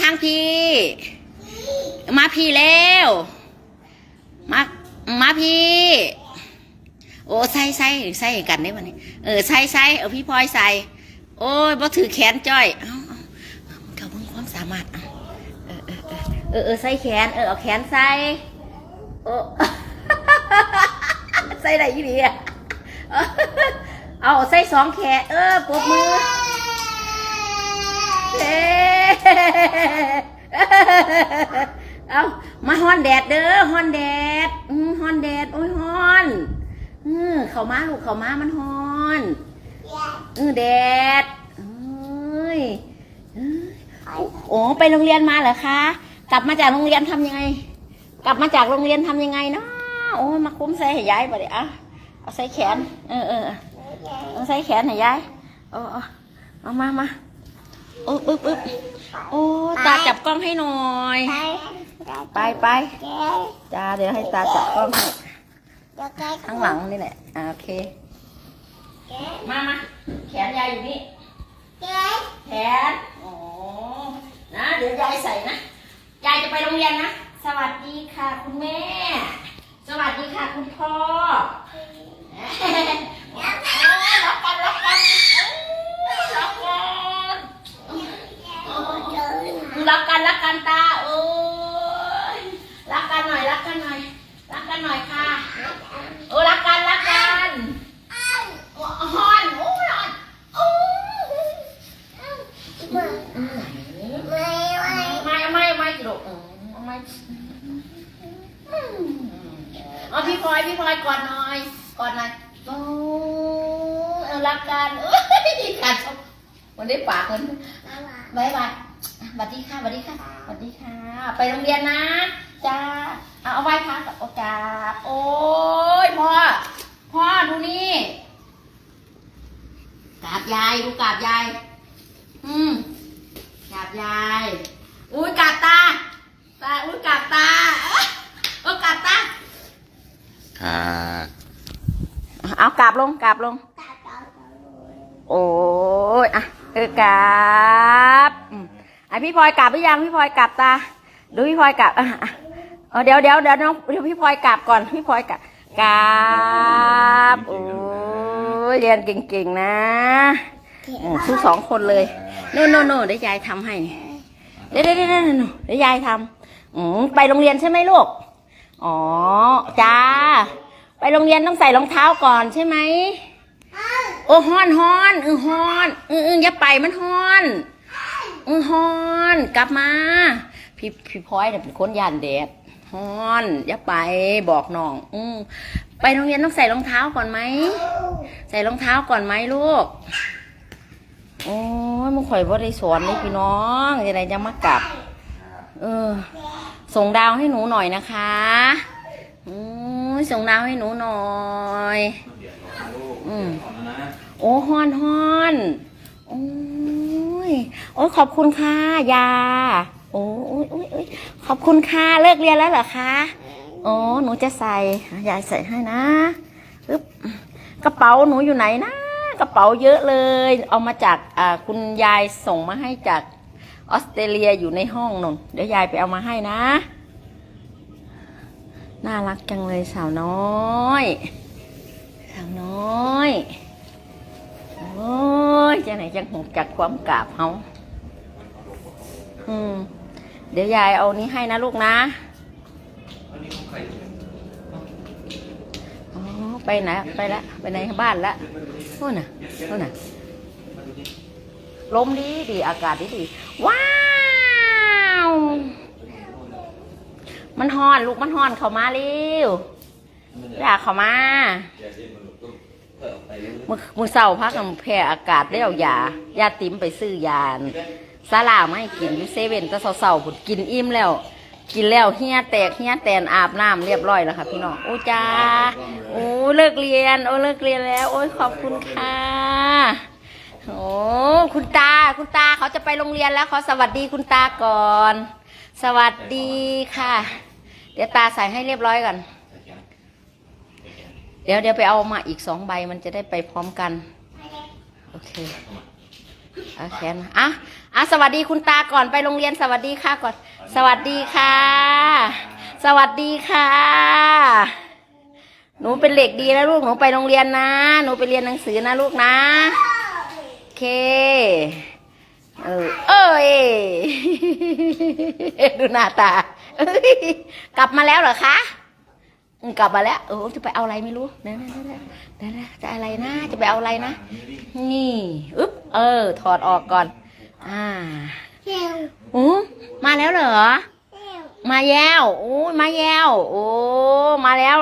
ทางพี่ มาพี่แล้วมามาพี่ โอ้ใส่ใส่ใส่กันได้วันนี้เออใส่ใส่เอาพี่พลอยใส่โอ้ยบ่ถือแขนจ้อยเอาเอาเอาเขาเพิ่งความสามารถเออเออเออเออใส่แขนเออเอาแขนใส่โอ้ใส่ได้ยี่ดีอะเอาใส่สองแขนเออปรบมือเฮ้ เอามาฮอนแดดเด้อฮอนแดดอืมฮอนแดดโอ้ยฮอนอืมเขามาลูกเขามามันฮอนเออแดดเอ้ยโอ้ไปโรงเรียนมาเหรอคะ กลับมาจากโรงเรียนทำยังไง กลับมาจากโรงเรียนทำยังไงเนาะโอ้ยมาคุ้มใส่ให้ยายบ่เดี๋ยวอะเอาใส่แขน เออเออเอาใส่แขนให้ยายเออเอามามา โอ้ปึ๊บปึ๊บโอ้ ตาจับกล้องให้หน่อย ไปไปจ้าเดี๋ยวให้ตาจับกล้องให้ข้างหลังนี่แหละอ่าโอเค มามาแขนยายอยู่นี่ แขนโอ้นะ เดี๋ยวยายใส่นะ ยายจะไปโรงเรียนนะ สวัสดีค่ะคุณแม่ สวัสดีค่ะคุณพ่อรักกันรักกันรักกันรัก รักกันรักกันตาโอ้ยรักกันหน่อยรักกันหน่อยรักกันหน่อยค่ะโอ้รักกันรักกันโอ้ฮอนโอ้ยฮอนโอ้ไม่ไม่ไม่กระโดดไม่เอาพี่พลอยพี่พลอยก่อดหน่อยก่อดหน่อยโอ้รักกันเอ้ยกัดมันได้ปากมันบายบาย สวัสดีค่ะสวัสดีค่ะสวัสดีค่ะ ไปโรงเรียนนะจ้าเอาเอาไหว้พระกับโอกาสโอ้ยพ่อพ่อดูนี่กราบยายดูกราบยายอืมกราบยายอุ้ยกราบตาตาอุ้ยกราบตาเออกราบตาค่ะเอากราบลงกราบลงโอ้ยอะเออกราบ อืมไอะพี่พลอยกราบหรือยังพี่พลอยกราบตา ดูพี่พลอยกราบอะเออเดี๋ยวเดี๋ยวเดี๋ยวน้องเดี๋ยวพี่พลอยกราบก่อนพี่พลอยกราบกราบโอ้ยเรียนเก่งๆนะทุกสองคนเลยโน่นโน่โน่นเดี๋ยายทำให้เดี๋ยวเดี๋ยวเดี๋ยวเดี๋ยวเดี๋ยายทำอืมไปโรงเรียนใช่ไหมลูกอ๋อจ้าไปโรงเรียนต้องใส่รองเท้าก่อนใช่ไหมโอ้ฮอนฮอนเออฮอนเออเอออย่าไปมันฮอน ออฮอนกลับมา พี่พี่พลอยเนี่ยเป็นคนยานแดดฮอนอย่าไปบอกน้องอืมไปโรงเรียนต้องใส่รองเท้าก่อนไหมใส่รองเท้าก่อนไหมลูกโอ้ยมึงข่อยว่าได้สอนเลยพี่น้องยังไงจะมากลับ เออ ส่งดาวให้หนูหน่อยนะคะอืมส่งดาวให้หนูหน่อยอืมโอ้ฮอนฮอนโอ้ โอ้ยขอบคุณค่ะยา โอ้ยโอ้ยโอ้ยขอบคุณค่ะเลิกเรียนแล้วเหรอคะโอ้หนูจะใส่ยายใส่ให้นะปึ๊บกระเป๋าหนูอยู่ไหนนะกระเป๋าเยอะเลย เอามาจากอ่าคุณยายส่งมาให้จากออสเตรเลียอยู่ในห้องนนเดี๋ยวยายไปเอามาให้นะ น่ารักจังเลยสาวน้อยสาวน้อย โอ้ยจะไหนจังหกจากความกราบเขา อืม เดี๋ยวยายเอานี้ให้นะลูกนะอ๋อ ไปไหน ไปละ ไปไหนบ้านละโน่นน่ะโน่นน่ะ ลมดีดี อากาศดีดี ว้าว มันฮอนลูกมันฮอนเข้ามาเร็วอยากเข้ามามือมือเศร้าพักกันแพ้อากาศได้เอายายาติ๋มไปซื้อยาน ซาลาไม่กินอยูเซเว่นแต่เศร้าๆผุดกินอิ่มแล้ว กินแล้วเฮียแตกเฮียแตนอาบน้ำเรียบร้อยแล้วค่ะพี่น้องโอ้จ้าโอ้เลิกเรียน โอ้เลิกเรียนแล้ว โอ้ยขอบคุณค่ะโอ้คุณตาคุณตาเขาจะไปโรงเรียนแล้วขอสวัสดีคุณตาก่อน สวัสดีค่ะ เดี๋ยวตาใส่ให้เรียบร้อยก่อนเดี๋ยวเดี๋ยวไปเอามาอีกสองใบมันจะได้ไปพร้อมกัน โอเค เอาแขนมาอะอะสวัสดีคุณตาก่อนไปโรงเรียนสวัสดีค่ะก่อน สวัสดีค่ะ สวัสดีค่ะ หนูเป็นเด็กดีนะลูกหนูไปโรงเรียนนะ หนูไปเรียนหนังสือนะลูกนะโอเค เออเอ้ยดูหน้าตาเอ้กลับมาแล้วเหรอคะกลับมาแล้วเออจะไปเอาอะไรไม่รู้เดี๋ยวๆๆเดี๋ยวๆจะอะไรนะ จะไปเอาอะไรนะ นี่อึ๊บ เออ ถอดออกก่อน อ่าโอ้มาแล้วเหรอ มาแย้วโอ้ยมาแย้วโอ้มาแล้ว